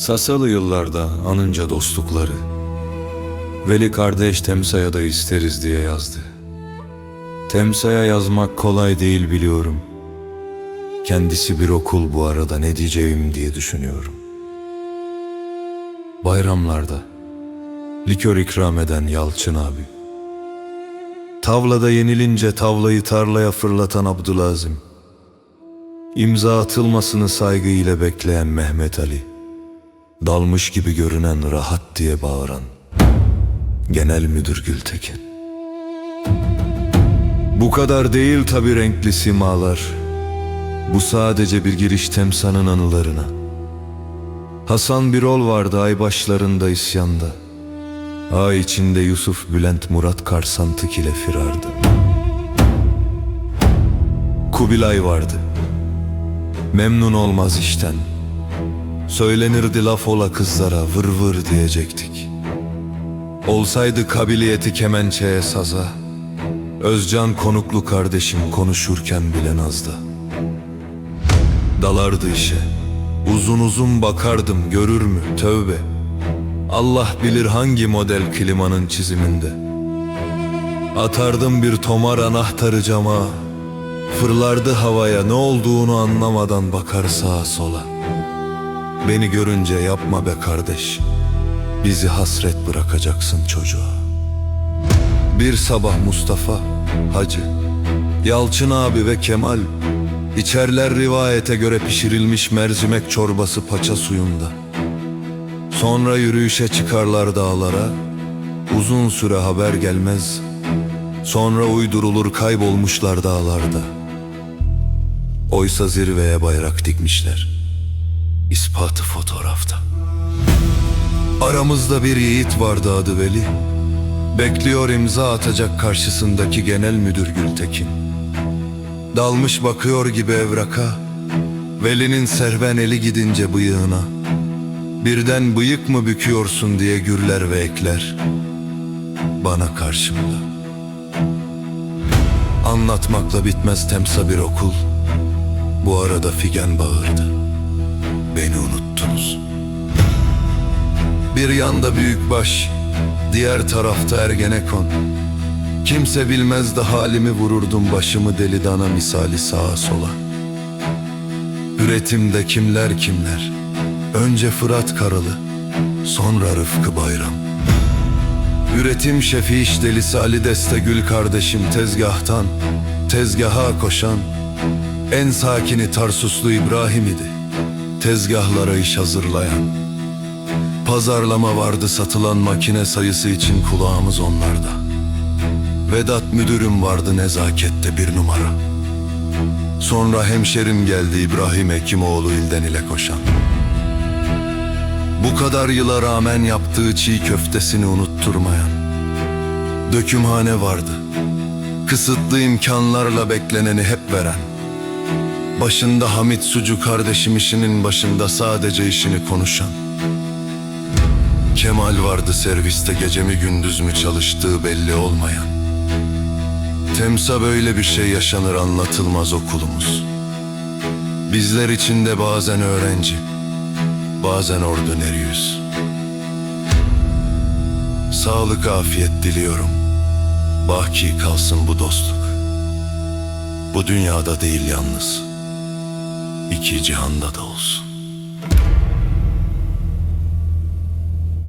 Sasalı yıllarda anınca dostlukları. Veli kardeş Temsa'ya da isteriz diye yazdı. Temsa'ya yazmak kolay değil biliyorum. Kendisi bir okul bu arada ne diyeceğim diye düşünüyorum. Bayramlarda Likör ikram eden Yalçın abi. Tavlada yenilince tavlayı tarlaya fırlatan Abdülazim. İmza atılmasını saygıyla bekleyen Mehmet Ali Dalmış gibi görünen rahat diye bağıran Genel Müdür Gültekin. Bu kadar değil tabi renkli simalar. Bu sadece bir giriş temsanın anılarına. Hasan Birol vardı ay başlarında isyanda. Ay içinde Yusuf Bülent Murat Karsantık ile firardı. Kubilay vardı. Memnun olmaz işten Söylenirdi laf ola kızlara vır vır diyecektik. Olsaydı kabiliyeti kemençeye saza Özcan konuklu kardeşim konuşurken bile nazda. Dalardı işe Uzun uzun bakardım görür mü? Tövbe. Allah bilir hangi model klimanın çiziminde. Atardım bir tomar anahtarı cama Fırlardı havaya ne olduğunu anlamadan bakar sağa sola Beni görünce yapma be kardeş. Bizi hasret bırakacaksın çocuğa. Bir sabah Mustafa, Hacı, Yalçın abi ve Kemal içerler rivayete göre pişirilmiş mercimek çorbası paça suyunda. Sonra yürüyüşe çıkarlar dağlara Uzun süre haber gelmez. Sonra uydurulur kaybolmuşlar dağlarda. Oysa zirveye bayrak dikmişler İspatı fotoğrafta. Aramızda bir yiğit vardı adı Veli. Bekliyor imza atacak karşısındaki genel müdür Gültekin. Dalmış bakıyor gibi evraka Veli'nin serven eli gidince bıyığına. Birden bıyık mı büküyorsun diye gürler ve ekler. Bana karşımda. Anlatmakla bitmez temsa bir okul. Bu arada Figen bağırdı Beni unuttunuz. Bir yanda büyükbaş Diğer tarafta Ergenekon. Kimse bilmez de halimi vururdum başımı deli dana misali sağa sola. Üretimde kimler kimler? Önce Fırat Karalı Sonra Rıfkı Bayram. Üretim şefi iş delisi Ali Deste Gül kardeşim tezgahtan Tezgaha koşan En sakini Tarsuslu İbrahim idi Tezgahlara iş hazırlayan. Pazarlama vardı satılan makine sayısı için kulağımız onlarda. Vedat müdürüm vardı nezakette bir numara. Sonra hemşerim geldi İbrahim Hekimoğlu ilden ile koşan. Bu kadar yıla rağmen yaptığı çiğ köftesini unutturmayan. Dökümhane vardı. Kısıtlı imkanlarla bekleneni hep veren Başında Hamit Sucu kardeşim işinin başında sadece işini konuşan Kemal vardı serviste gece mi gündüz mü çalıştığı belli olmayan Temsa böyle bir şey yaşanır anlatılmaz okulumuz Bizler için de bazen öğrenci bazen ordineriyiz. Sağlık afiyet diliyorum. Baki kalsın bu dostluk. Bu dünyada değil yalnız. İki cihanda da olsun.